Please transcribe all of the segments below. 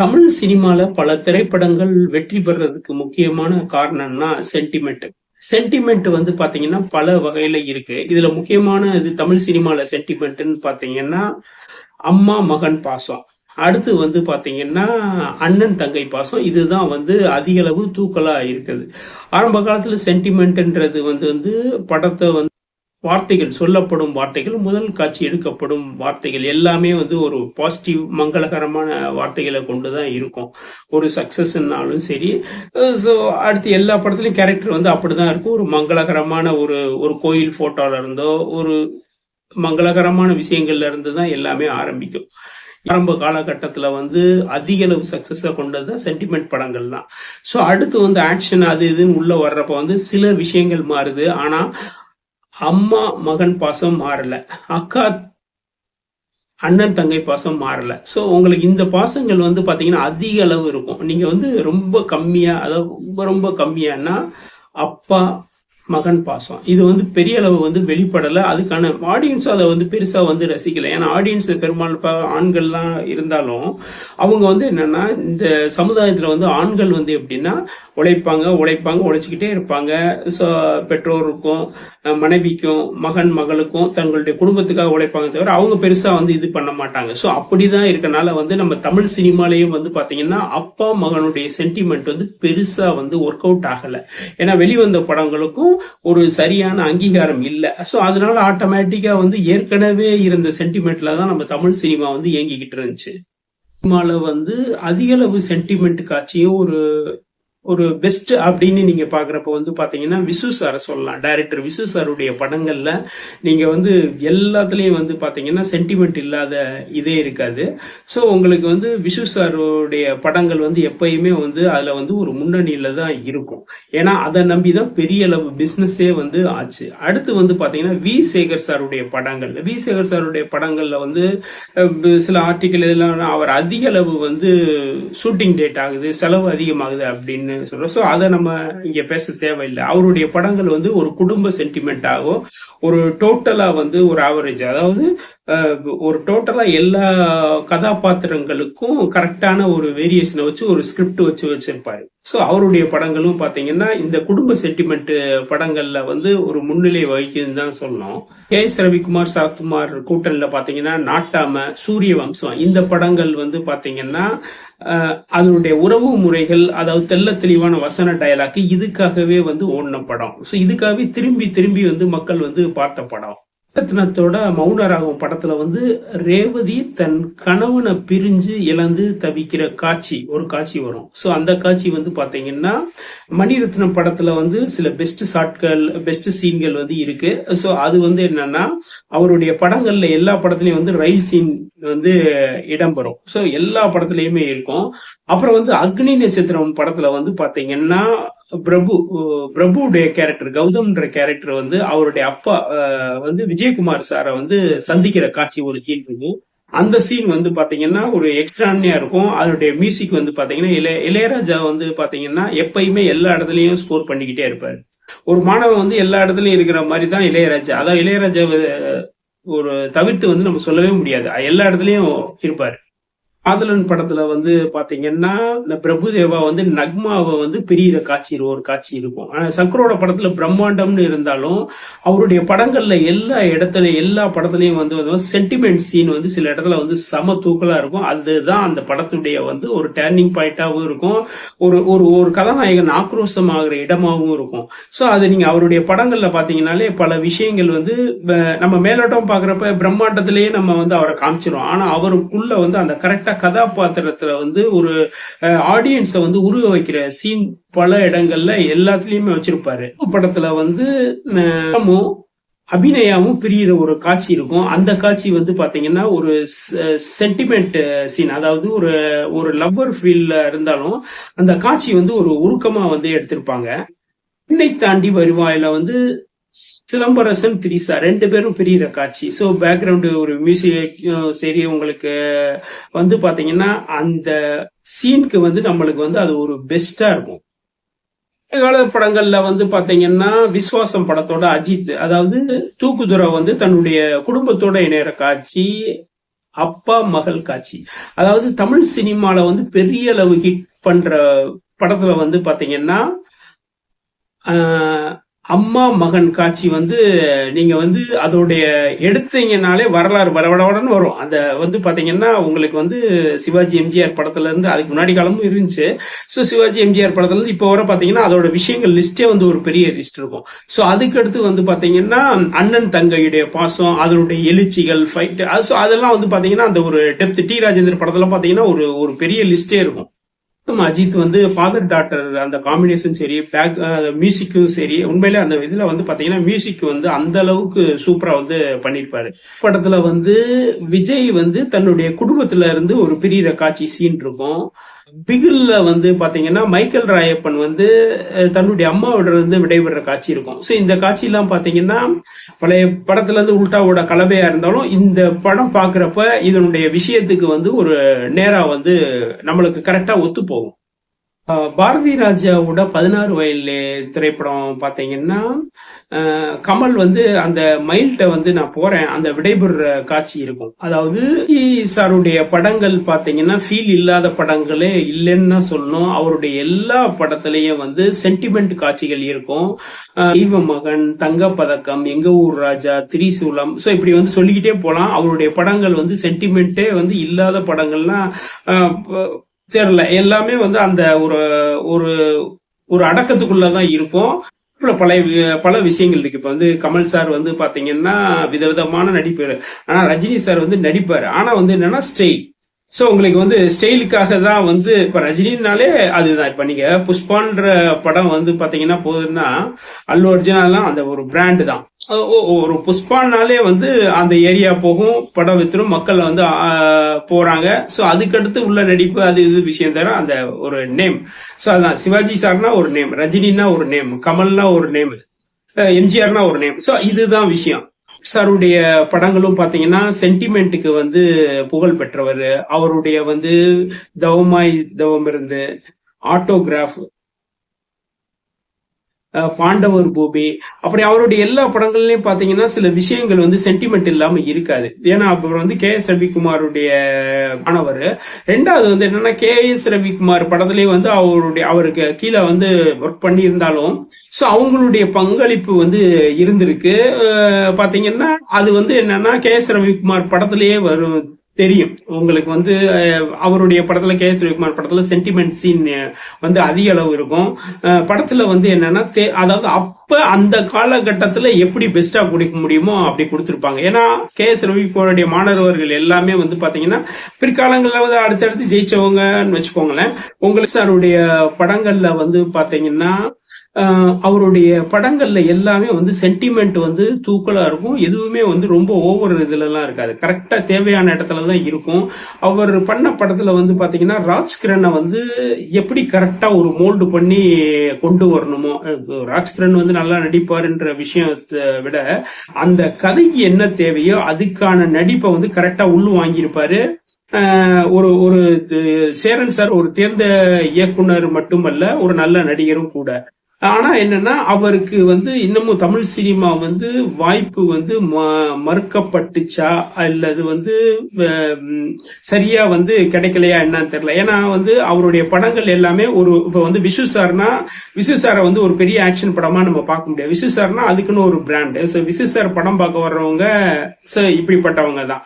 தமிழ் சினிமால பல திரைப்படங்கள் வெற்றி பெறதுக்கு முக்கியமான காரணம்னா சென்டிமெண்ட் சென்டிமெண்ட் வந்து பாத்தீங்கன்னா பல வகையில இருக்கு. இதுல முக்கியமான இது தமிழ் சினிமால சென்டிமெண்ட்னு பாத்தீங்கன்னா அம்மா மகன் பாசம். அடுத்து வந்து பாத்தீங்கன்னா அண்ணன் தங்கை பாசம். இதுதான் வந்து அதிக அளவு தூக்கலா இருக்குது. ஆரம்ப காலத்துல சென்டிமெண்ட்ன்றது வந்து வந்து படத்தை வந்து வார்த்தைகள் சொல்லப்படும் வார்த்தைகள் முதல் காட்சி எடுக்கப்படும் வார்த்தைகள் எல்லாமே வந்து ஒரு பாசிட்டிவ் மங்களகரமான வார்த்தைகளை கொண்டு தான் இருக்கும். ஒரு சக்சஸ்னாலும் சரி. ஸோ அடுத்து எல்லா படத்துலையும் கேரக்டர் வந்து அப்படிதான் இருக்கும். ஒரு மங்களகரமான ஒரு ஒரு கோயில் ஃபோட்டோல இருந்தோ ஒரு மங்களகரமான விஷயங்கள்ல இருந்து தான் எல்லாமே ஆரம்பிக்கும். ஆரம்ப காலகட்டத்தில் வந்து அதிக அளவு சக்ஸஸை கொண்டது தான் சென்டிமெண்ட் படங்கள் தான் ஸோ அடுத்து வந்து ஆக்ஷன் அது இதுன்னு உள்ளே வர்றப்ப வந்து சில விஷயங்கள் மாறுது. ஆனால் அம்மா மகன் பாசம் மாறல. அக்கா அண்ணன் தங்கை பாசம் மாறல. ஸோ உங்களுக்கு இந்த பாசங்கள் வந்து பார்த்தீங்கன்னா அதிக அளவு இருக்கும். நீங்கள் வந்து ரொம்ப கம்மியாக அதாவது ரொம்ப ரொம்ப கம்மியானா அப்பா மகன் பாசம். இது வந்து பெரிய அளவு வந்து வெளிப்படலை. அதுக்கான ஆடியன்ஸும் அதை வந்து பெருசாக வந்து ரசிக்கலை. ஏன்னா ஆடியன்ஸ் பெரும்பாலும் ஆண்கள்லாம் இருந்தாலும் அவங்க வந்து என்னென்னா இந்த சமுதாயத்தில் வந்து ஆண்கள் வந்து எப்படின்னா உழைப்பாங்க உழைப்பாங்க உழைச்சிக்கிட்டே இருப்பாங்க. ஸோ பெற்றோருக்கும் மனைவிக்கும் மகன் மகளுக்கும் தங்களுடைய குடும்பத்துக்காக உழைப்பாங்க தவிர அவங்க பெருசாக வந்து இது பண்ண மாட்டாங்க. ஸோ அப்படி தான் இருக்கனால வந்து நம்ம தமிழ் சினிமாலையும் வந்து பார்த்தீங்கன்னா அப்பா மகனுடைய சென்டிமெண்ட் வந்து பெருசாக வந்து ஒர்க் அவுட் ஆகலை. ஏன்னா வெளிவந்த படங்களுக்கும் ஒரு சரியான அங்கீகாரம் இல்லை. ஸோ அதனால ஆட்டோமேட்டிக்கா வந்து ஏற்கனவே இருந்த சென்டிமெண்ட்ல தான் நம்ம தமிழ் சினிமா வந்து இயங்கிக்கிட்டு இருந்துச்சு. சினிமாவில் வந்து அதிகளவு சென்டிமெண்ட் காட்சியும் ஒரு ஒரு பெஸ்ட் அப்படின்னு நீங்க பாக்குறப்ப வந்து பாத்தீங்கன்னா விசு சாரை சொல்லலாம். டைரக்டர் விசு சாருடைய படங்கள்ல நீங்க வந்து எல்லாத்துலயும் வந்து பாத்தீங்கன்னா சென்டிமெண்ட் இல்லாத இதே இருக்காது. ஸோ உங்களுக்கு வந்து விசு சாருடைய படங்கள் வந்து எப்பயுமே வந்து அதுல வந்து ஒரு முன்னணியில தான் இருக்கும். ஏன்னா அதை நம்பி தான் பெரிய அளவு பிசினஸே வந்து ஆச்சு. அடுத்து வந்து பாத்தீங்கன்னா வி சேகர் சாருடைய படங்கள். வி சேகர் சாருடைய படங்கள்ல வந்து சில ஆர்டிக்கல் இதெல்லாம் அவர் அதிக அளவு வந்து ஷூட்டிங் டேட் ஆகுது செலவு அதிகமாகுது அப்படின்னு சொல்றோம். ஸோ அதை நம்ம இங்க பேச தேவையில்லை. அவருடைய படங்கள் வந்து ஒரு குடும்ப சென்டிமெண்ட்டாகும் ஒரு டோட்டலா வந்து ஒரு ஆவரேஜ் அதாவது ஒரு டோட்டலாக எல்லா கதாபாத்திரங்களுக்கும் கரெக்டான ஒரு வேரியேஷனை வச்சு ஒரு ஸ்கிரிப்ட் வச்சு வச்சிருப்பாரு. ஸோ அவருடைய படங்களும் பார்த்தீங்கன்னா இந்த குடும்ப சென்டிமெண்ட் படங்களில் வந்து ஒரு முன்னிலை வகிக்குதுன்னு தான் சொல்லணும். கே எஸ் ரவிக்குமார் சரத்குமார் கூட்டலில் பார்த்தீங்கன்னா நாட்டாம சூரிய வம்சம். இந்த படங்கள் வந்து பார்த்தீங்கன்னா அதனுடைய உறவு முறைகள் அதாவது தெல்ல தெளிவான வசன டயலாக்கு இதுக்காகவே வந்து ஓடின படம். ஸோ இதுக்காகவே திரும்பி திரும்பி வந்து மக்கள் வந்து பார்த்த படம். ரத்னத்தோட மௌனராகும் படத்துல வந்து ரேவதி தன் கணவனை பிரிஞ்சு இழந்து தவிக்கிற காட்சி ஒரு காட்சி வரும். ஸோ அந்த காட்சி வந்து பாத்தீங்கன்னா மணிரத்னம் படத்துல வந்து சில பெஸ்ட் ஷாட்கள் பெஸ்ட் சீன்கள் வந்து இருக்கு. ஸோ அது வந்து என்னன்னா அவருடைய படங்கள்ல எல்லா படத்துலயும் வந்து ரயில் சீன் வந்து இடம்பெறும். ஸோ எல்லா படத்துலயுமே இருக்கும். அப்புறம் வந்து அக்னி நட்சத்திரம் படத்துல வந்து பாத்தீங்கன்னா பிரபு பிரபுடைய கேரக்டர் கௌதம்ன்ற கேரக்டர் வந்து அவருடைய அப்பா வந்து விஜயகுமார் சாரை வந்து சந்திக்கிற காட்சி ஒரு சீன் இருக்கு. அந்த சீன் வந்து பாத்தீங்கன்னா ஒரு எக்ஸ்ட்ரானியா இருக்கும். அதனுடைய மியூசிக் வந்து பாத்தீங்கன்னா இளைய இளையராஜா வந்து பாத்தீங்கன்னா எப்பயுமே எல்லா இடத்துலயும் ஸ்கோர் பண்ணிக்கிட்டே இருப்பாரு. ஒரு மாணவன் வந்து எல்லா இடத்துலயும் இருக்கிற மாதிரி தான் இளையராஜா. அதான் இளையராஜா ஒரு தவிர்த்து வந்து நம்ம சொல்லவே முடியாது. எல்லா இடத்துலயும் இருப்பாரு. காதலன் படத்துல வந்து பாத்தீங்கன்னா இந்த பிரபுதேவா வந்து நக்மாவை வந்து பிரியிற காட்சி ஒரு காட்சி இருக்கும். சங்கரோட படத்துல பிரம்மாண்டம்னு இருந்தாலும் அவருடைய படங்கள்ல எல்லா இடத்துல எல்லா படத்துலயும் வந்து சென்டிமெண்ட் சீன் வந்து சில இடத்துல வந்து சம தூக்கலா இருக்கும். அதுதான் அந்த படத்துடைய வந்து ஒரு டேர்னிங் பாயிண்டாகவும் இருக்கும். ஒரு ஒரு ஒரு கதாநாயகன் ஆக்ரோஷம் ஆகிற இடமாகவும் இருக்கும். ஸோ அது நீங்க அவருடைய படங்கள்ல பாத்தீங்கன்னாலே பல விஷயங்கள் வந்து நம்ம மேலோட்டம் பாக்குறப்ப பிரம்மாண்டத்திலேயே நம்ம வந்து அவரை காமிச்சிரும் ஆனா அவருக்குள்ள வந்து அந்த கரெக்டா கதாபாத்திரத்துல வந்து ஒரு ஆடியன்ஸை வந்து உருக வைக்கிற சீன் பல இடங்கள்ல எல்லாத்துலயுமே வச்சிருப்பாரு. படத்துல வந்து அபிநயாவும் பிரியிற ஒரு காட்சி இருக்கும். அந்த காட்சி வந்து பாத்தீங்கன்னா ஒரு சென்டிமெண்ட் சீன் அதாவது ஒரு ஒரு லவ்வர் ஃபீல்ல இருந்தாலும் அந்த காட்சி வந்து ஒரு உருக்கமா வந்து எடுத்திருப்பாங்க. என்னை தாண்டி வருவாயில வந்து சிலம்பரசன் திரிசா. ரெண்டு பேரும் பிரியிற காட்சி. ஸோ பேக்ரவுண்டு ஒரு மியூசிக் சரி உங்களுக்கு வந்து பாத்தீங்கன்னா அந்த சீனுக்கு வந்து நம்மளுக்கு வந்து அது ஒரு பெஸ்டா இருக்கும். கால படங்கள்ல வந்து பாத்தீங்கன்னா விஸ்வாசம் படத்தோட அஜித் அதாவது தூக்குதுரை வந்து தன்னுடைய குடும்பத்தோட இணையற காட்சி அப்பா மகள் காட்சி. அதாவது தமிழ் சினிமால வந்து பெரிய அளவு ஹிட் பண்ற படத்துல வந்து பாத்தீங்கன்னா அம்மா மகன் காட்சி வந்து நீங்க வந்து அதோடைய எடுத்தீங்கனாலே வரலாறு வரவடவுடன் வரும். அந்த வந்து பாத்தீங்கன்னா உங்களுக்கு வந்து சிவாஜி எம்ஜிஆர் படத்துல இருந்து அதுக்கு முன்னாடி காலமும் இருந்துச்சு. ஸோ சிவாஜி எம்ஜிஆர் படத்துல இருந்து இப்போ வர பாத்தீங்கன்னா அதோட விஷயங்கள் லிஸ்டே வந்து ஒரு பெரிய லிஸ்ட் இருக்கும். ஸோ அதுக்கு அடுத்து வந்து பாத்தீங்கன்னா அண்ணன் தங்கையுடைய பாசம் அதனுடைய எழுச்சிகள் ஃபைட் ஸோ அதெல்லாம் வந்து பாத்தீங்கன்னா அந்த ஒரு டெப்த் டி ராஜேந்திர படத்துல பாத்தீங்கன்னா ஒரு ஒரு பெரிய லிஸ்டே இருக்கும். அஜித் வந்து ஃபாதர் டாட்டர் அந்த காம்பினேஷன் சரி பேக் மியூசிக்கும் சரி உண்மையிலே அந்த இதுல வந்து பாத்தீங்கன்னா மியூசிக் வந்து அந்த அளவுக்கு சூப்பரா வந்து பண்ணிருப்பாரு. படத்துல வந்து விஜய் வந்து தன்னுடைய குடும்பத்துல இருந்து ஒரு பிரியிற காட்சி சீன் இருக்கும். பிகில்ல வந்து பாத்தீங்கன்னா மைக்கேல் ராயப்பன் வந்து அஹ், தன்னுடைய அம்மாவோட இருந்து விடைபெற காட்சி இருக்கும். சோ இந்த காட்சி எல்லாம் பாத்தீங்கன்னா பழைய படத்துல இருந்து உல்டாவோட கலவையா இருந்தாலும் இந்த படம் பாக்குறப்ப இதனுடைய விஷயத்துக்கு வந்து ஒரு நேரா வந்து நம்மளுக்கு கரெக்டா ஒத்து போகும். பாரதி ராஜாவோட பதினாறு வயல் திரைப்படம் பார்த்தீங்கன்னா கமல் வந்து அந்த மயில்கிட்ட வந்து நான் போறேன் அந்த விடைபெறுற காட்சி இருக்கும். அதாவது சாருடைய படங்கள் பார்த்தீங்கன்னா ஃபீல் இல்லாத படங்களே இல்லைன்னு தான் சொல்லணும். அவருடைய எல்லா படத்துலையும் வந்து சென்டிமெண்ட் காட்சிகள் இருக்கும். ஆஹ் தெய்வ மகன் தங்கப்பதக்கம் எங்க ஊர் ராஜா திரிசூலம். ஸோ இப்படி வந்து சொல்லிக்கிட்டே போகலாம் அவருடைய படங்கள் வந்து சென்டிமெண்ட்டே வந்து இல்லாத படங்கள்லாம் ஆஹ் தெரியல. எல்லாமே வந்து அந்த ஒரு ஒரு ஒரு அடக்கத்துக்குள்ளதான் இருக்கும் அப்புறம் பல பல விஷயங்கள் இருக்கு. இப்ப வந்து கமல் சார் வந்து பாத்தீங்கன்னா விதவிதமான நடிப்பு ஆனா ரஜினி சார் வந்து நடிப்பாரு. ஆனா வந்து என்னன்னா ஸ்டைல். சோ உங்களுக்கு வந்து ஸ்டைலுக்காக தான் வந்து இப்ப ரஜினினாலே அதுதான். இப்ப நீங்க புஷ்பான்ற படம் வந்து பாத்தீங்கன்னா போகுதுன்னா அல்லு அர்ஜுனாலாம் அந்த ஒரு பிராண்டு தான். ஒரு புஷ்பானாலே வந்து அந்த ஏரியா போகும் படம் வித்துரும் மக்கள் வந்து போறாங்க. ஸோ அதுக்கடுத்து உள்ள நடிப்பு அது இது விஷயம் தவிர அந்த ஒரு நேம் ஸோ அதான் சிவாஜி சார்னா ஒரு நேம் ரஜினின்னா ஒரு நேம் கமல்னா ஒரு நேம் எம்ஜிஆர்னா ஒரு நேம் ஸோ இதுதான் விஷயம். சாருடைய படங்களும் பார்த்தீங்கன்னா சென்டிமெண்ட்டுக்கு வந்து புகழ் பெற்றவர். அவருடைய வந்து தவமாய் தவம் இருந்து ஆட்டோகிராஃப் பாண்டவர் பூமி. அப்படி அவருடைய எல்லா படங்கள்லயும் பாத்தீங்கன்னா சில விஷயங்கள் வந்து சென்டிமெண்ட் இல்லாம இருக்காது. ஏன்னா அப்புறம் வந்து கே எஸ் ரவிக்குமாருடைய மாணவர். ரெண்டாவது வந்து என்னன்னா கே எஸ் ரவிக்குமார் படத்துலயே வந்து அவருடைய அவருக்கு கீழே வந்து ஒர்க் பண்ணியிருந்தாலும் சோ அவங்களுடைய பங்களிப்பு வந்து இருந்திருக்கு. பாத்தீங்கன்னா அது வந்து என்னன்னா கே எஸ் ரவிக்குமார் படத்திலேயே வரும் தெரியும். உங்களுக்கு வந்து அஹ், அவருடைய படத்துல கே எஸ் ரவிக்குமார் படத்துல சென்டிமெண்ட் சீன் வந்து அதிக அளவு இருக்கும். படத்துல வந்து என்னன்னா தே- அதாவது அப்ப அந்த காலகட்டத்துல எப்படி பெஸ்டா கொடுக்க முடியுமோ அப்படி கொடுத்துருப்பாங்க. ஏன்னா கே எஸ் ரவிக்குமாருடைய மாணவர்கள் எல்லாமே வந்து பாத்தீங்கன்னா பிற்காலங்களில் வந்து அடுத்தடுத்து ஜெயிச்சவங்கன்னு வச்சுக்கோங்களேன். உங்களுக்கு சாருடைய படங்கள்ல வந்து பாத்தீங்கன்னா அவருடைய படங்கள்ல எல்லாமே வந்து சென்டிமெண்ட் வந்து தூக்கலா இருக்கும். எதுவுமே வந்து ரொம்ப ஓவர் இதுலலாம் இருக்காது. கரெக்டா தேவையான இடத்துல தான் இருக்கும். அவர் பண்ண படத்துல வந்து பாத்தீங்கன்னா ராஜ்கிரனை வந்து எப்படி கரெக்டா ஒரு மோல்டு பண்ணி கொண்டு வரணுமோ ராஜ்கிரண் வந்து நல்லா நடிப்பாருன்ற விஷயத்தை விட அந்த கதைக்கு என்ன தேவையோ அதுக்கான நடிப்பை வந்து கரெக்டா உள்ள வாங்கியிருப்பாரு. ஒரு ஒரு சேரன் சார் ஒரு தேர்ந்த இயக்குனர் மட்டுமல்ல ஒரு நல்ல நடிகரும் கூட. ஆனா என்னன்னா அவருக்கு வந்து இன்னமும் தமிழ் சினிமா வந்து வாய்ப்பு வந்து ம- மறுக்கப்பட்டுச்சா? அல்லது வந்து சரியா வந்து கிடைக்கலையா என்னன்னு தெரியல. ஏன்னா வந்து அவருடைய படங்கள் எல்லாமே ஒரு இப்ப வந்து விசு சார்னா விசு சாரை வந்து ஒரு பெரிய ஆக்ஷன் படமா நம்ம பார்க்க முடியாது. விசு சார்னா அதுக்குன்னு ஒரு பிராண்டு ஸோ விசு சார் படம் பார்க்க வர்றவங்க இப்படிப்பட்டவங்க தான்.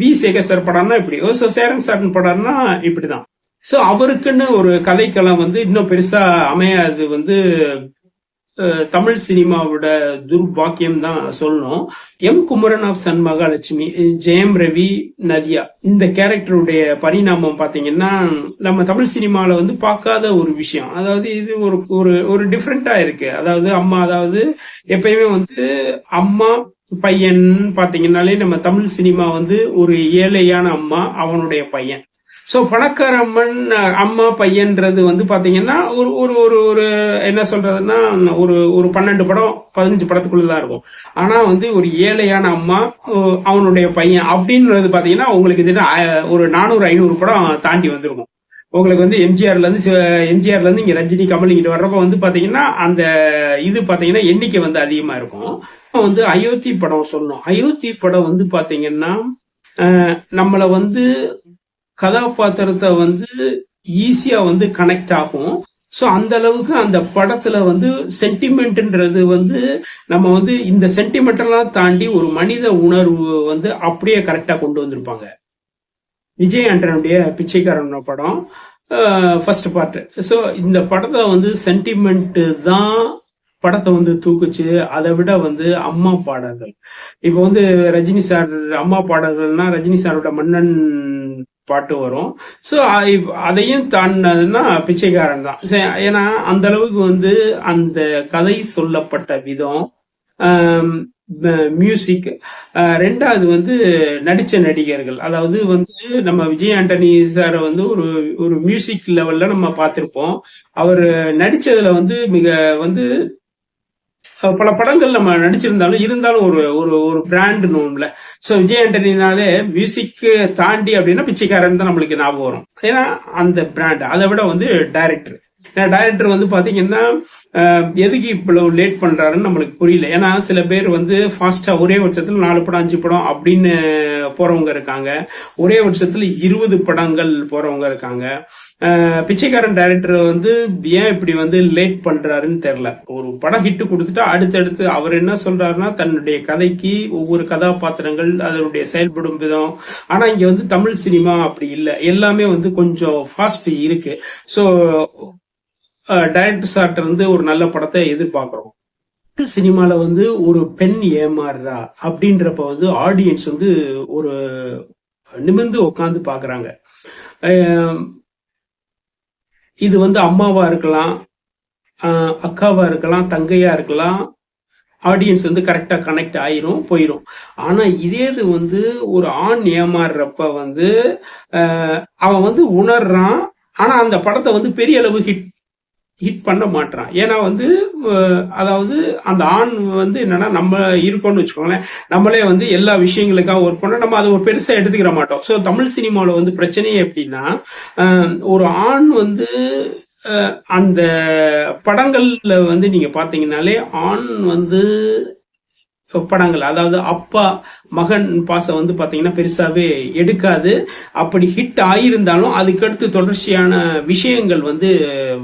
வி சேகர் சார் படம்னா இப்படி. ஸோ சேரன் சார் படம்னா இப்படிதான். சோ அவருக்குன்னு ஒரு கதைக்கெல்லாம் வந்து இன்னும் பெருசா அமையாது வந்து தமிழ் சினிமாவோட துர்பாக்கியம் தான் சொல்லணும். M Kumaran of son Mahalakshmi Jayam Ravi Nadiya இந்த கேரக்டருடைய பரிணாமம் பாத்தீங்கன்னா நம்ம தமிழ் சினிமால வந்து பார்க்காத ஒரு விஷயம். அதாவது இது ஒரு ஒரு ஒரு டிஃப்ரெண்டா இருக்கு. அதாவது அம்மா அதாவது எப்பயுமே வந்து அம்மா பையன் பாத்தீங்கன்னாலே நம்ம தமிழ் சினிமா வந்து ஒரு ஏழையான அம்மா அவனுடைய பையன். ஸோ பணக்கார அம்மன் அம்மா பையன்றது வந்து பார்த்தீங்கன்னா ஒரு ஒரு ஒரு ஒரு என்ன சொல்றதுன்னா ஒரு ஒரு பன்னெண்டு படம் பதினஞ்சு படத்துக்குள்ளதான் இருக்கும். ஆனால் வந்து ஒரு ஏழையான அம்மா அவனுடைய பையன் அப்படின்றது பார்த்தீங்கன்னா உங்களுக்கு இது ஒரு நானூறு ஐநூறு படம் தாண்டி வந்திருக்கும். உங்களுக்கு வந்து எம்ஜிஆர்லேருந்து எம்ஜிஆர்லேருந்து இங்கே ரஜினி கமல் இங்கிட்டு வர்றப்போ வந்து பார்த்தீங்கன்னா அந்த இது பார்த்தீங்கன்னா எண்ணிக்கை வந்து அதிகமாக இருக்கும். வந்து அயோத்தி படம் சொல்லணும். அயோத்தி படம் வந்து பார்த்தீங்கன்னா நம்மளை வந்து கதாபாத்திரத்தை வந்து ஈஸியா வந்து கனெக்ட் ஆகும். ஸோ அந்த அளவுக்கு அந்த படத்துல வந்து சென்டிமெண்ட்ன்றது வந்து நம்ம வந்து இந்த சென்டிமெண்டெல்லாம் தாண்டி ஒரு மனித உணர்வு வந்து அப்படியே கரெக்டா கொண்டு வந்திருப்பாங்க. விஜய் ஆண்டனுடைய பிச்சைக்காரன் படம் ஃபர்ஸ்ட் பார்ட் ஸோ இந்த படத்தை வந்து சென்டிமெண்ட் தான் படத்தை வந்து தூக்குச்சு. அதை விட வந்து அம்மா பாடல்கள். இப்போ வந்து ரஜினி சார் அம்மா பாடல்கள்னா ரஜினி சாரோட மன்னன் பாட்டு வரும். ஸோ அதையும் தாண்டினதுன்னா பிச்சைக்காரன் தான் சரி, ஏன்னா அந்த அளவுக்கு வந்து அந்த கதை சொல்லப்பட்ட விதம் மியூசிக் ரெண்டாவது வந்து நடிச்ச நடிகர்கள். அதாவது வந்து நம்ம விஜய் ஆண்டனி சாரை வந்து ஒரு ஒரு மியூசிக் லெவல்ல நம்ம பார்த்திருப்போம். அவர் நடிச்சதுல வந்து மிக வந்து பல படங்கள் நம்ம நடிச்சிருந்தாலும் இருந்தாலும் ஒரு ஒரு ஒரு பிராண்ட் நோம்ல ஸோ விஜய் ஆண்டனினாலே மியூசிக்கு தாண்டி அப்படின்னா பிச்சைக்காரன் தான் நம்மளுக்கு ஞாபகம் வரும். ஏன்னா அந்த பிராண்ட் அதை விட வந்து டைரக்டர் ஏன்னா டைரக்டர் வந்து பாத்தீங்கன்னா எதுக்கு இவ்வளவு லேட் பண்றாருன்னு நம்மளுக்கு புரியல. ஏன்னா சில பேர் வந்து ஃபாஸ்டா ஒரே வருஷத்துல நாலு படம் அஞ்சு படம் அப்படின்னு போறவங்க இருக்காங்க. ஒரே வருஷத்துல இருபது படங்கள் போறவங்க இருக்காங்க. பிச்சைக்காரன் டைரக்டர் வந்து ஏன் இப்படி வந்து லேட் பண்றாருன்னு தெரியல. ஒரு படம் ஹிட்டு கொடுத்துட்டா அடுத்தடுத்து அவர் என்ன சொல்றாருன்னா தன்னுடைய கதைக்கு ஒவ்வொரு கதாபாத்திரங்கள் அதனுடைய செயல்படும் விதம். ஆனா இங்க வந்து தமிழ் சினிமா அப்படி இல்லை. எல்லாமே வந்து கொஞ்சம் ஃபாஸ்ட் இருக்கு. ஸோ டைரக்டர் சார்ட்ட வந்து ஒரு நல்ல படத்தை எதிர்பார்க்கிறோம். சினிமால வந்து ஒரு பெண் ஏமாறுறா அப்படின்றப்ப வந்து ஆடியன்ஸ் வந்து ஒரு நிமிர்ந்து உட்காந்து பாக்குறாங்க இது வந்து அம்மாவா இருக்கலாம் அக்காவா இருக்கலாம் தங்கையா இருக்கலாம் ஆடியன்ஸ் வந்து கரெக்டா கனெக்ட் ஆயிரும் போயிரும். ஆனா இதே இது வந்து ஒரு ஆண் ஏமாறுறப்ப வந்து அவன் வந்து உணர்றான் ஆனா அந்த படத்தை வந்து பெரிய அளவு ஹிட் ஹிட் பண்ண மாட்டான் ஏன்னா வந்து அதாவது அந்த ஆண் வந்து என்னன்னா நம்ம இருக்கோம்னு வச்சுக்கோங்களேன். நம்மளே வந்து எல்லா விஷயங்களுக்காக ஒர்க் பண்ண நம்ம அதை ஒரு பெருசா எடுத்துக்கிற மாட்டோம். ஸோ தமிழ் சினிமாவில் வந்து பிரச்சனையே எப்படின்னா ஒரு ஆண் வந்து அந்த படங்கள்ல வந்து நீங்க பாத்தீங்கன்னாலே ஆண் வந்து படங்கள் அதாவது அப்பா மகன் பாசம் வந்து பாத்தீங்கன்னா பெருசாவே எடுக்காது. அப்படி ஹிட் ஆயிருந்தாலும் அதுக்கடுத்து தொடர்ச்சியான விஷயங்கள் வந்து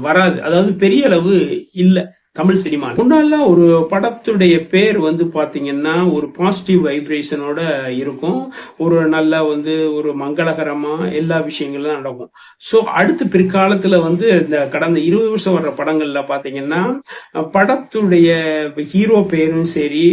வராது. அதாவது பெரிய அளவு இல்லை. தமிழ் சினிமா. முன்னாலாம் ஒரு படத்துடைய பேர் வந்து பார்த்தீங்கன்னா ஒரு பாசிட்டிவ் வைப்ரேஷனோட இருக்கும். ஒரு நல்ல வந்து ஒரு மங்களகரமா எல்லா விஷயங்களும் நடக்கும். ஸோ அடுத்து பிற்காலத்தில் வந்து இந்த கடந்த இருபது வருஷம் வர்ற படங்கள்ல பார்த்தீங்கன்னா படத்துடைய ஹீரோ பேரும் சரி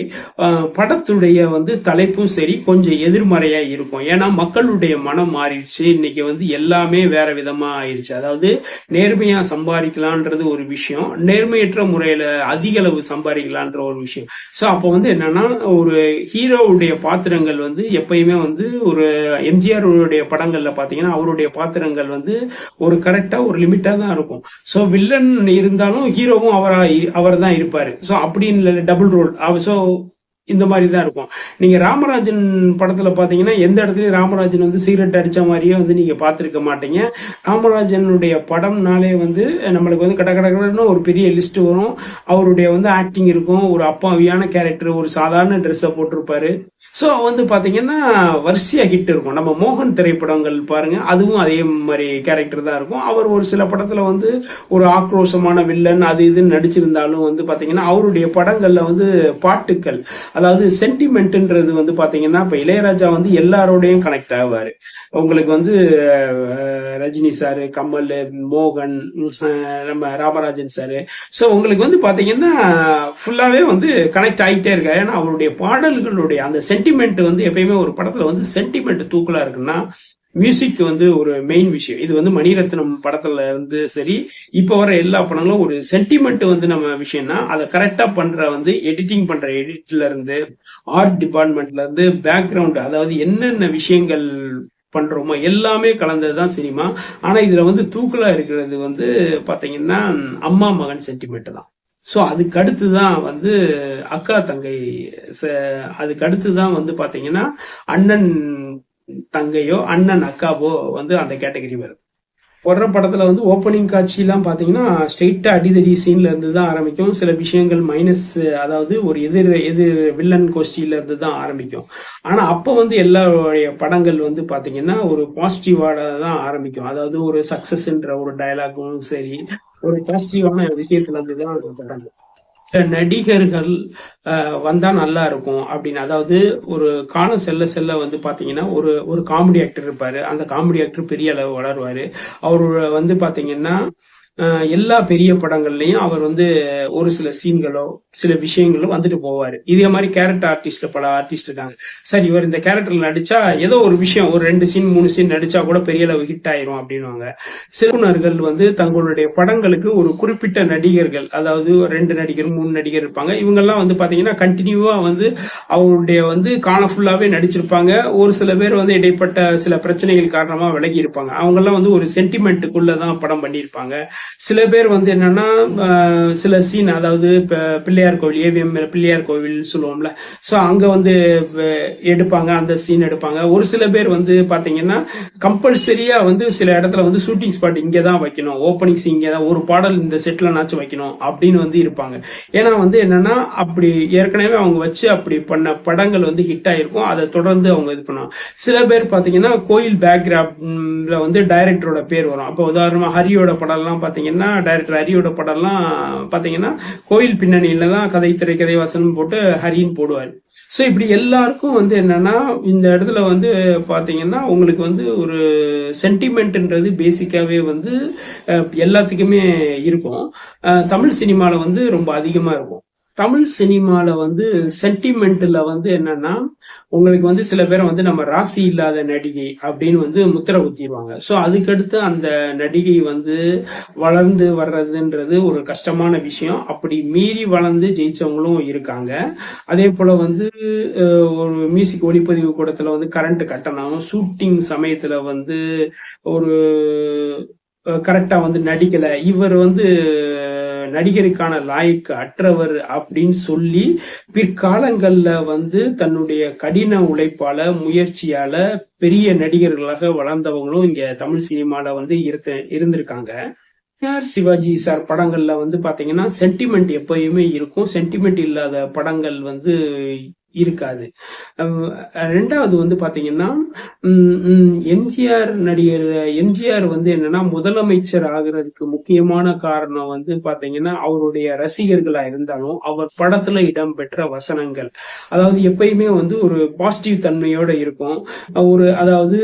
படத்துடைய வந்து தலைப்பும் சரி கொஞ்சம் எதிர்மறையா இருக்கும். ஏன்னா மக்களுடைய மனம் மாறிடுச்சு. இன்னைக்கு வந்து எல்லாமே வேற விதமா ஆயிடுச்சு அதாவது நேர்மையா சம்பாதிக்கலான்றது ஒரு விஷயம். நேர்மையற்ற முறை முறையில அதிக அளவு சம்பாதிக்கலான்ற ஒரு விஷயம். ஸோ அப்போ வந்து என்னன்னா ஒரு ஹீரோவுடைய பாத்திரங்கள் வந்து எப்பயுமே வந்து ஒரு எம்ஜிஆர் உடைய படங்கள்ல பாத்தீங்கன்னா அவருடைய பாத்திரங்கள் வந்து ஒரு கரெக்டா ஒரு லிமிட்டா தான் இருக்கும். ஸோ வில்லன் இருந்தாலும் ஹீரோவும் அவரா அவர் தான் இருப்பாரு. ஸோ அப்படின்னு டபுள் ரோல் சோ இந்த மாதிரி தான் இருக்கும். நீங்கள் ராமராஜன் படத்தில் பார்த்தீங்கன்னா எந்த இடத்துலையும் ராமராஜன் வந்து சிகரெட் அடித்த மாதிரியே வந்து நீங்கள் பார்த்துருக்க மாட்டீங்க. ராமராஜனுடைய படம்னாலே வந்து நம்மளுக்கு வந்து கட கட கடன்னு ஒரு பெரிய லிஸ்ட் வரும். அவருடைய வந்து ஆக்டிங் இருக்கும். ஒரு அப்பாவியான கேரக்டர் ஒரு சாதாரண ட்ரெஸ்ஸை போட்டிருப்பாரு. ஸோ வந்து பார்த்தீங்கன்னா வரிசையாக ஹிட் இருக்கும். நம்ம மோகன் திரைப்படங்கள் பாருங்க அதுவும் அதே மாதிரி கேரக்டர் தான் இருக்கும். அவர் ஒரு சில படத்தில் வந்து ஒரு ஆக்ரோஷமான வில்லன் அது இதுன்னு நடிச்சிருந்தாலும் வந்து பார்த்தீங்கன்னா அவருடைய படங்களில் வந்து பாட்டுக்கள் அதாவது சென்டிமெண்ட்ன்றது வந்து பாத்தீங்கன்னா இப்ப இளையராஜா வந்து எல்லாரோடையும் கனெக்ட் ஆவாரு. உங்களுக்கு வந்து ரஜினி சாரு கமல் மோகன் நம்ம ராமராஜன் சாரு. ஸோ உங்களுக்கு வந்து பாத்தீங்கன்னா ஃபுல்லாவே வந்து கனெக்ட் ஆகிட்டே இருக்காரு. ஏன்னா அவருடைய பாடல்களுடைய அந்த சென்டிமெண்ட் வந்து எப்பயுமே ஒரு படத்துல வந்து சென்டிமெண்ட் தூக்கலா இருக்குன்னா மியூசிக் வந்து ஒரு மெயின் விஷயம். இது வந்து மணிரத்னம் படத்துல இருந்து சரி இப்ப வர எல்லா படங்களும் ஒரு சென்டிமெண்ட் வந்து நம்ம விஷயம்னா அதை கரெக்டா பண்ற வந்து எடிட்டிங் பண்ற எடிட்ல இருந்து ஆர்ட் டிபார்ட்மெண்ட்ல இருந்து பேக்ரவுண்ட் அதாவது என்னென்ன விஷயங்கள் பண்றோமோ எல்லாமே கலந்ததுதான் சினிமா ஆனா இதுல வந்து தூக்கலா இருக்கிறது வந்து பாத்தீங்கன்னா அம்மா மகன் சென்டிமெண்ட் தான். ஸோ அதுக்கு அடுத்து தான் வந்து அக்கா தங்கை ச- அதுக்கு அடுத்து தான் வந்து பார்த்தீங்கன்னா அண்ணன் தங்கையோ அண்ணன் அக்காவோ வந்து அந்த கேட்டகரி வருது வர்ற படத்துல வந்து ஓப்பனிங் காட்சிலாம் பாத்தீங்கன்னா ஸ்ட்ரெயிட்டா அடிதடி சீன்ல இருந்து தான் ஆரம்பிக்கும். சில விஷயங்கள் மைனஸ் அதாவது ஒரு எதிர் எதிர் வில்லன் கோஷ்டியில இருந்து தான் ஆரம்பிக்கும். ஆனா அப்ப வந்து எல்லாருடைய படங்கள் வந்து பாத்தீங்கன்னா ஒரு பாசிட்டிவாட தான் ஆரம்பிக்கும். அதாவது ஒரு சக்சஸ்ன்ற ஒரு டயலாகும் சரி ஒரு பாசிட்டிவான விஷயத்துல இருந்து தான் தொடங்கும் நடிகர்கள் அஹ், வந்தா நல்லா இருக்கும் அப்படின்னு. அதாவது ஒரு காலம் செல்ல செல்ல வந்து பாத்தீங்கன்னா ஒரு ஒரு காமெடி ஆக்டர் இருப்பாரு. அந்த காமெடி ஆக்டர் பெரிய அளவு வளருவாரு. அவரு வந்து பாத்தீங்கன்னா எல்லா பெரிய படங்கள்லயும் அவர் வந்து ஒரு சில சீன்களோ சில விஷயங்களோ வந்துட்டு போவாரு. இதே மாதிரி கேரக்டர் ஆர்டிஸ்ட் பல ஆர்டிஸ்ட் இருக்காங்க. சார் இவர் இந்த கேரக்டர்ல நடிச்சா ஏதோ ஒரு விஷயம் ஒரு ரெண்டு சீன் மூணு சீன் நடிச்சா கூட பெரிய அளவு ஹிட் ஆயிரும் அப்படின்னுவாங்க. சிறுவனர்கள் வந்து தங்களுடைய படங்களுக்கு ஒரு குறிப்பிட்ட நடிகர்கள் அதாவது ஒரு ரெண்டு நடிகர் மூணு நடிகர் இருப்பாங்க. இவங்கெல்லாம் வந்து பாத்தீங்கன்னா கண்டினியூவா வந்து அவருடைய வந்து காலம் ஃபுல்லாவே நடிச்சிருப்பாங்க. ஒரு சில பேர் வந்து இடைப்பட்ட சில பிரச்சனைகள் காரணமா விலகி இருப்பாங்க. அவங்கெல்லாம் வந்து ஒரு சென்டிமெண்ட்டுக்குள்ளதான் படம் பண்ணியிருப்பாங்க. சில பேர் வந்து என்னன்னா சில சீன் அதாவது இப்போ பிள்ளையார் கோவில் ஏவிஎம் பிள்ளையார் கோவில் சொல்லுவோம்ல. சோ அங்க வந்து எடுப்பாங்க அந்த சீன் எடுப்பாங்க. ஒரு சில பேர் வந்து பாத்தீங்கன்னா கம்பல்சரியா வந்து சில இடத்துல வந்து ஷூட்டிங் ஸ்பாட் இங்கே தான் வைக்கணும். ஓப்பனிங்ஸ் இங்கே தான் ஒரு பாடல் இந்த செட்ல நாச்சும் வைக்கணும் அப்படின்னு வந்து இருப்பாங்க. ஏன்னா வந்து என்னன்னா அப்படி ஏற்கனவே அவங்க வச்சு அப்படி பண்ண படங்கள் வந்து ஹிட் ஆகிருக்கும் அதை தொடர்ந்து அவங்க இது பண்ணுவாங்க. சில பேர் பார்த்தீங்கன்னா கோயில் பேக்ரவுண்ட்ல வந்து டைரக்டரோட பேர் வரும். அப்போ உதாரணமாக ஹரியோட படம்லாம் பார்த்தீங்கன்னா பார்த்தீங்கன்னா டைரக்டர் ஹரியோட படம்லாம் பாத்தீங்கன்னா கோயில் பின்னணியில தான் கதை திரை கதை வசனம் போட்டு ஹரின்னு போடுவார். ஸோ இப்படி எல்லாருக்கும் வந்து என்னன்னா இந்த இடத்துல வந்து பாத்தீங்கன்னா உங்களுக்கு வந்து ஒரு சென்டிமெண்ட்ன்றது பேசிக்காவே வந்து எல்லாத்துக்குமே இருக்கும். தமிழ் சினிமாவில் வந்து ரொம்ப அதிகமா இருக்கும். தமிழ் சினிமாவில் வந்து சென்டிமெண்ட்டில் வந்து என்னன்னா உங்களுக்கு வந்து சில பேரை வந்து நம்ம ராசி இல்லாத நடிகை அப்படின்னு வந்து முத்திர குத்திடுவாங்க ஸோ அதுக்கடுத்து அந்த நடிகை வந்து வளர்ந்து வர்றதுன்றது ஒரு கஷ்டமான விஷயம். அப்படி மீறி வளர்ந்து ஜெயிச்சவங்களும் இருக்காங்க. அதே போல் வந்து ஒரு மியூசிக் ஒளிப்பதிவு கூடத்தில் வந்து கரண்ட் கட்டணம் ஷூட்டிங் சமயத்தில் வந்து ஒரு கரெக்டா வந்து நடிக்கல. இவர் வந்து நடிகருக்கான லாய்க்கு அற்றவர் அப்படின்னு சொல்லி பிற்காலங்கள்ல வந்து தன்னுடைய கடின உழைப்பால முயற்சியால பெரிய நடிகர்களாக வளர்ந்தவங்களும் இங்க தமிழ் சினிமால வந்து இருக்க இருந்திருக்காங்க. ஆர். சிவாஜி சார் படங்கள்ல வந்து பாத்தீங்கன்னா சென்டிமெண்ட் எப்பயுமே இருக்கும். சென்டிமெண்ட் இல்லாத படங்கள் வந்து இருக்காது. ரெண்டாவது வந்து பாத்தீங்கன்னா உம் உம் எம்ஜிஆர் நடிகர் எம்ஜிஆர் வந்து என்னன்னா முதலமைச்சர் ஆகுறதுக்கு முக்கியமான காரணம் வந்து பாத்தீங்கன்னா அவருடைய ரசிகர்களா இருந்தாலும் அவர் படத்துல இடம்பெற்ற வசனங்கள். அதாவது எப்பயுமே வந்து ஒரு பாசிட்டிவ் தன்மையோட இருக்கும். ஒரு அதாவது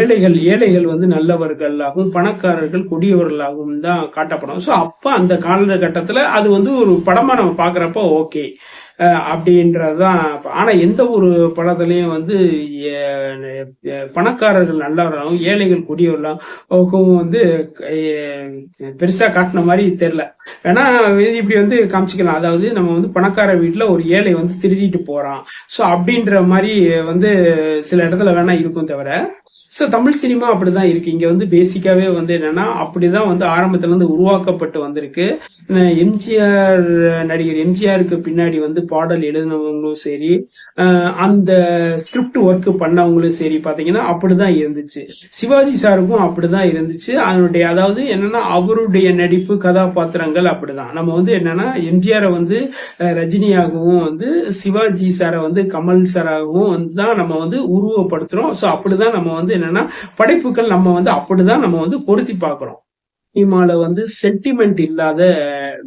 ஏழைகள் ஏழைகள் வந்து நல்லவர்களாகவும் பணக்காரர்கள் கொடியவர்களாகவும் தான் காட்டப்படும். ஸோ அப்ப அந்த காலகட்டத்துல அது வந்து ஒரு படமா நம்ம பாக்குறப்ப ஓகே அப்படின்றது தான் ஆனால் எந்த ஒரு படத்துலையும் வந்து பணக்காரர்கள் நல்லவர்களும் ஏழைகள் கொடியவர்களும் வந்து பெருசாக காட்டின மாதிரி தெரியல. வேணா இது இப்படி வந்து காமிச்சிக்கலாம். அதாவது நம்ம வந்து பணக்கார வீட்டில் ஒரு ஏழை வந்து திருடிட்டு போகிறான் ஸோ அப்படின்ற மாதிரி வந்து சில இடத்துல வேணா இருக்கும் தவிர ஸோ தமிழ் சினிமா அப்படிதான் இருக்கு. இங்க வந்து பேசிக்காவே வந்து என்னன்னா அப்படிதான் வந்து ஆரம்பத்துல இருந்து உருவாக்கப்பட்டு வந்திருக்கு. எம்ஜிஆர் நடிகர் எம்ஜிஆருக்கு பின்னாடி வந்து பாடல் எழுதினவங்களும் சரி அந்த ஸ்கிரிப்ட் ஒர்க் பண்ணவங்களும் சரி பாத்தீங்கன்னா அப்படிதான் இருந்துச்சு. சிவாஜி சாருக்கும் அப்படிதான் இருந்துச்சு. அதனுடைய அதாவது என்னன்னா அவருடைய நடிப்பு கதாபாத்திரங்கள் அப்படிதான். நம்ம வந்து என்னன்னா எம்ஜிஆரை வந்து ரஜினியாகவும் வந்து சிவாஜி சாரை வந்து கமல் சாராகவும் வந்து தான் நம்ம வந்து உருவப்படுத்துறோம் ஸோ அப்படிதான் நம்ம வந்து என்னன்னா படைப்புகள் நம்ம வந்து அப்படிதான் நம்ம வந்து பொருத்தி பார்க்கிறோம். சினிமால வந்து சென்டிமெண்ட் இல்லாத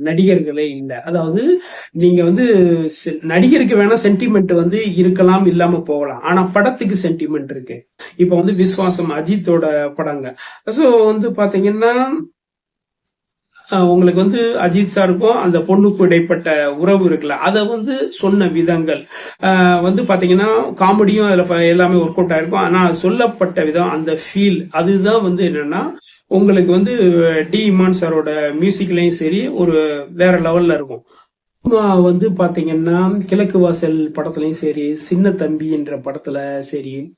நடிகர்களே இல்லை. அதாவது நீங்க வந்து செ- நடிகருக்கு வேணா சென்டிமெண்ட் வந்து இருக்கலாம் இல்லாம போகலாம். ஆனா படத்துக்கு சென்டிமெண்ட் இருக்கு. இப்ப வந்து விஸ்வாசம் அஜித்தோட படங்க. சோ வந்து பாத்தீங்கன்னா உங்களுக்கு வந்து அஜித் சாருக்கும் அந்த பொண்ணுக்கும் இடைப்பட்ட உறவு இருக்குல்ல அதை வந்து சொன்ன விதங்கள். வந்து பாத்தீங்கன்னா காமெடியும் அதுல ப- எல்லாமே ஒர்க் அவுட் ஆயிருக்கும். ஆனா சொல்லப்பட்ட விதம் அந்த ஃபீல் அதுதான் வந்து என்னன்னா உங்களுக்கு வந்து டி இமான் சாரோட மியூசிக்லையும் சரி ஒரு வேற லெவல்ல இருக்கும். வந்து பாத்தீங்கன்னா கிழக்கு வாசல் படத்துலயும் சரி சின்ன தம்பி என்ற படத்துல சரி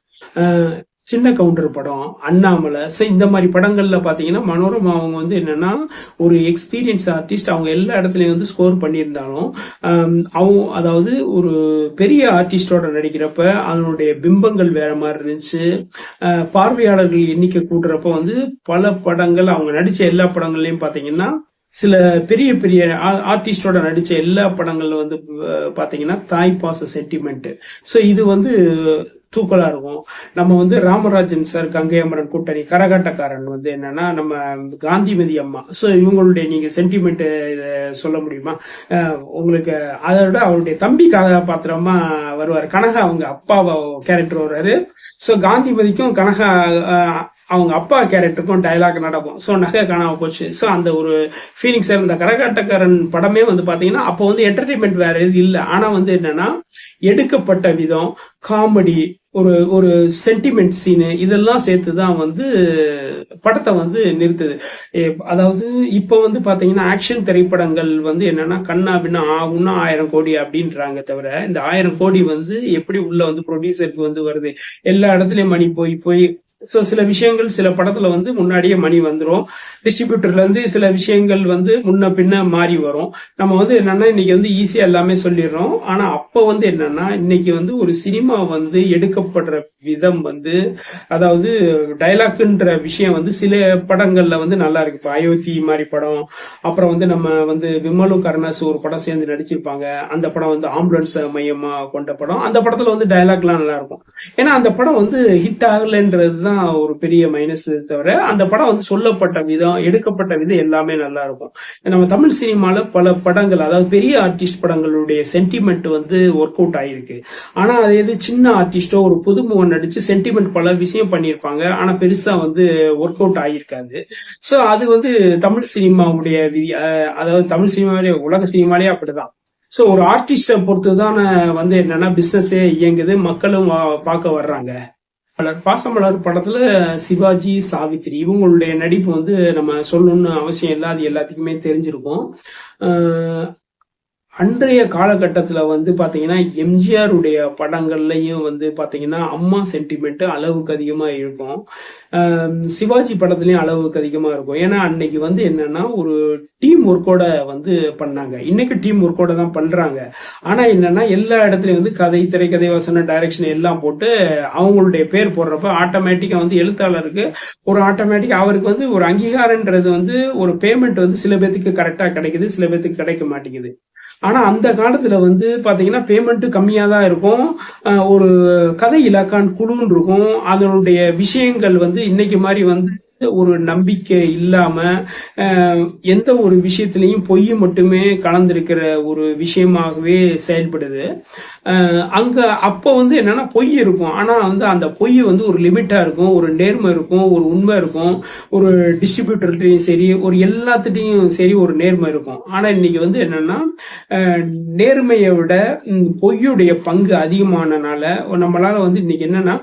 சின்ன கவுண்டர் படம் அண்ணாமலை. ஸோ இந்த மாதிரி படங்களில் பார்த்தீங்கன்னா மனோரமா அவங்க வந்து என்னென்னா ஒரு எக்ஸ்பீரியன்ஸ் ஆர்டிஸ்ட் அவங்க எல்லா இடத்துலையும் வந்து ஸ்கோர் பண்ணியிருந்தாலும் அவங்க அதாவது ஒரு பெரிய ஆர்டிஸ்டோட நடிக்கிறப்ப அதனுடைய பிம்பங்கள் வேற மாதிரி இருந்துச்சு. பார்வையாளர்கள் எண்ணிக்கை கூட்டுறப்ப வந்து பல படங்கள் அவங்க நடித்த எல்லா படங்கள்லையும் பார்த்தீங்கன்னா சில பெரிய பெரிய ஆர்டிஸ்டோட நடித்த எல்லா படங்கள்ல வந்து பார்த்தீங்கன்னா தாய் பாச சென்டிமெண்ட் ஸோ இது வந்து தூக்கலா இருக்கும். நம்ம வந்து ராமராஜன் சார் கங்கை அமரன் கூட்டணி கரகாட்டக்காரன் வந்து என்னன்னா நம்ம காந்திமதி அம்மா. ஸோ இவங்களுடைய நீங்க சென்டிமெண்ட் சொல்ல முடியுமா? உங்களுக்கு அதை விட அவருடைய தம்பி கதாபாத்திரமா வருவார். கனகா அவங்க அப்பாவை கேரக்டர் வருவாரு ஸோ காந்திமதிக்கும் கனகா அவங்க அப்பா கேரக்டருக்கும் டைலாக் நடக்கும். ஸோ நகை காணாமல் போச்சு. ஸோ அந்த ஒரு ஃபீலிங்ஸ் இந்த கரகாட்டக்காரன் படமே வந்து பார்த்தீங்கன்னா அப்போ வந்து என்டர்டைன்மெண்ட் வேற எது இல்லை. ஆனால் வந்து என்னன்னா எடுக்கப்பட்ட விதம் காமெடி ஒரு ஒரு சென்டிமெண்ட் சீனு இதெல்லாம் சேர்த்து தான் வந்து படத்தை வந்து நிறுத்துது. அதாவது இப்போ வந்து பார்த்தீங்கன்னா ஆக்ஷன் திரைப்படங்கள் வந்து என்னன்னா கண்ணா பின்னா ஆகும்னா ஆயிரம் கோடி அப்படின்றாங்க தவிர இந்த ஆயிரம் கோடி வந்து எப்படி உள்ள வந்து ப்ரொடியூசருக்கு வந்து வருது? எல்லா இடத்துலயும் மணி போய் போய் ஸோ சில விஷயங்கள் சில படத்துல வந்து முன்னாடியே மணி வந்துடும் டிஸ்ட்ரிபியூட்டர்ல இருந்து சில விஷயங்கள் வந்து முன்ன பின்ன மாறி வரும். நம்ம வந்து என்னன்னா இன்னைக்கு வந்து ஈஸியா எல்லாமே சொல்லிடுறோம். ஆனா அப்ப வந்து என்னன்னா இன்னைக்கு வந்து ஒரு சினிமா வந்து எடுக்கப்படுற விதம் வந்து அதாவது டைலாக்குன்ற விஷயம் வந்து சில படங்கள்ல வந்து நல்லா இருக்கு. இப்போ அயோத்தி மாதிரி படம் அப்புறம் வந்து நம்ம வந்து விமலு கருணாஸ் ஒரு படம் சேர்ந்து நடிச்சிருப்பாங்க. அந்த படம் வந்து ஆம்புலன்ஸ் மையமா கொண்ட படம். அந்த படத்துல வந்து டைலாக்லாம் நல்லா இருக்கும். ஏன்னா அந்த படம் வந்து ஹிட் ஆகலைன்றது தான் ஒரு பெரிய மைனஸ் தவிர அந்த படம் வந்து சொல்லப்பட்ட விதம் எடுக்கப்பட்ட விதம் எல்லாமே நல்லா இருக்கும். நம்ம தமிழ் சினிமால பல படங்கள் அதாவது பெரிய ஆர்டிஸ்ட் படங்களுடைய சென்டிமெண்ட் வந்து ஒர்க் அவுட் ஆயிருக்கு. ஆனா அது எது சின்ன ஆர்டிஸ்டோ ஒரு புதுமுகம் நடிச்சு சென்டிமெண்ட் பல விஷயம் பண்ணியிருப்பாங்க. ஆனா பெருசா வந்து ஒர்க் அவுட் ஆகியிருக்காது ஸோ அது வந்து தமிழ் சினிமாவுடைய விதி அதாவது தமிழ் சினிமாவிலே உலக சினிமாலே அப்படிதான். ஸோ ஒரு ஆர்டிஸ்டை பொறுத்து தான் வந்து என்னன்னா பிஸ்னஸே இயங்குது மக்களும் வா- பார்க்க வர்றாங்க. மலர் பாசமலர் படத்துல சிவாஜி சாவித்ரி இவங்களுடைய நடிப்பு வந்து நம்ம சொல்லணும்னு அவசியம் இல்லை. அது எல்லாத்துக்குமே தெரிஞ்சிருக்கும். அன்றைய காலகட்டத்தில் வந்து பார்த்தீங்கன்னா எம்ஜிஆர் உடைய வந்து பார்த்தீங்கன்னா அம்மா சென்டிமெண்ட் அளவுக்கு அதிகமாக இருக்கும். சிவாஜி படத்துலையும் அளவுக்கு அதிகமாக இருக்கும். ஏன்னா அன்னைக்கு வந்து என்னன்னா ஒரு டீம் ஒர்க்கோட வந்து பண்ணாங்க. இன்னைக்கு டீம் ஒர்க்கோட தான் பண்ணுறாங்க ஆனால் என்னன்னா எல்லா இடத்துலையும் வந்து கதை திரைக்கதை வசனம் டைரக்ஷன் எல்லாம் போட்டு அவங்களுடைய பேர் போடுறப்ப ஆட்டோமேட்டிக்காக வந்து எழுத்தாளருக்கு ஒரு ஆட்டோமேட்டிக் அவருக்கு வந்து ஒரு அங்கீகாரன்றது வந்து ஒரு பேமெண்ட் வந்து சில பேத்துக்கு கரெக்டாக கிடைக்குது சில பேத்துக்கு கிடைக்க மாட்டேங்குது. ஆனால் அந்த காலத்தில் வந்து பார்த்தீங்கன்னா பேமெண்ட்டு கம்மியாக தான் இருக்கும் ஒரு கதை இலக்கான் குழுன்னு இருக்கும். அதனுடைய விஷயங்கள் வந்து இன்னைக்கு மாதிரி வந்து ஒரு நம்பிக்கை இல்லாம எந்த ஒரு விஷயத்திலையும் பொய் மட்டுமே கலந்திருக்கிற ஒரு விஷயமாகவே செயல்படுது. அங்கே அங்க அப்ப வந்து என்னன்னா பொய் இருக்கும். ஆனா வந்து அந்த பொய் வந்து ஒரு லிமிட்டா இருக்கும் ஒரு நேர்மை இருக்கும் ஒரு உண்மை இருக்கும் ஒரு டிஸ்ட்ரிபியூட்டர்கிட்டையும் சரி ஒரு எல்லாத்துட்டையும் சரி ஒரு நேர்மை இருக்கும். ஆனா இன்னைக்கு வந்து என்னன்னா நேர்மையை விட பொய்யுடைய பங்கு அதிகமானனால நம்மளால வந்து இன்னைக்கு என்னன்னா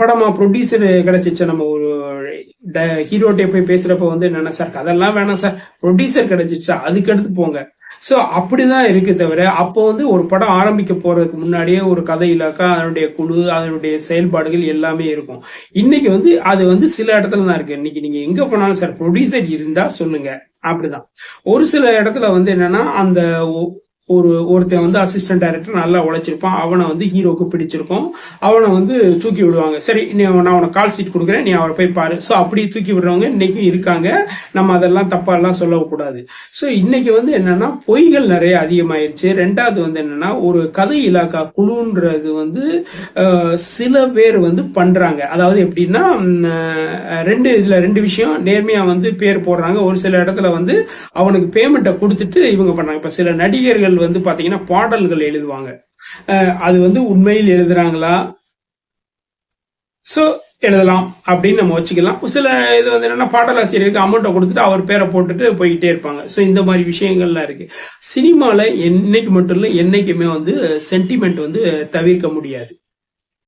படமா ப்ரொடியூசர் கிடச்சிச்ச நம்ம ஒரு ஹீரோட்டே போய் பேசுறப்ப வந்து என்னன்னா சார் அதெல்லாம் வேணாம் சார். ப்ரொடியூசர் கிடைச்சிச்சா அதுக்கு எடுத்து போங்க. சோ அப்படிதான் இருக்கு தவிர அப்போ வந்து ஒரு படம் ஆரம்பிக்க போறதுக்கு முன்னாடியே ஒரு கதை இலக்கா அதனுடைய குழு அதனுடைய செயல்பாடுகள் எல்லாமே இருக்கும். இன்னைக்கு வந்து அது வந்து சில இடத்துல தான் இருக்கு. இன்னைக்கு நீங்க எங்க போனாலும் சார் ப்ரொடியூசர் இருந்தா சொல்லுங்க. அப்படிதான். ஒரு சில இடத்துல வந்து என்னன்னா அந்த ஒரு ஒருத்தன் வந்து அசிஸ்டன்ட் டைரக்டர் நல்லா உழைச்சிருப்பான். அவனை வந்து ஹீரோக்கு பிடிச்சிருக்கும். அவனை வந்து தூக்கி விடுவாங்க. சரி நீ நான் உனக்கு கால் சீட் கொடுக்குறேன். நீ அவரை போய் பாரு. ஸோ அப்படி தூக்கி விடுறவங்க இன்னைக்கும் இருக்காங்க. நம்ம அதெல்லாம் தப்பாலாம் சொல்லக்கூடாது. ஸோ இன்னைக்கு வந்து என்னன்னா பொய்கள் நிறைய அதிகமாயிருச்சு. ரெண்டாவது வந்து என்னன்னா ஒரு கதை இலாக்கா குழுன்றது வந்து சில பேர் வந்து பண்றாங்க. அதாவது எப்படின்னா ரெண்டு இதுல ரெண்டு விஷயம். நேர்மையா வந்து பேர் போடுறாங்க. ஒரு சில இடத்துல வந்து அவனுக்கு பேமெண்ட்டை கொடுத்துட்டு இவங்க பண்றாங்க. இப்ப சில நடிகர்கள் வந்து பாத்தீங்கன்னா பாடல்கள் எழுதுவாங்க. அது வந்து உண்மையில் எழுதுறாங்களா? சோ எழுதலாம் அப்படின்னு நம்ம வச்சுக்கலாம். சில இது வந்து என்னன்னா பாடலாசிரியருக்கு அமௌண்ட்டை கொடுத்துட்டு அவர் பேரை போட்டுட்டு போய்கிட்டே இருப்பாங்க. ஸோ இந்த மாதிரி விஷயங்கள்லாம் இருக்கு. சினிமாவில் என்னைக்கு மட்டும் இல்லை என்னைக்குமே வந்து சென்டிமெண்ட் வந்து தவிர்க்க முடியாது.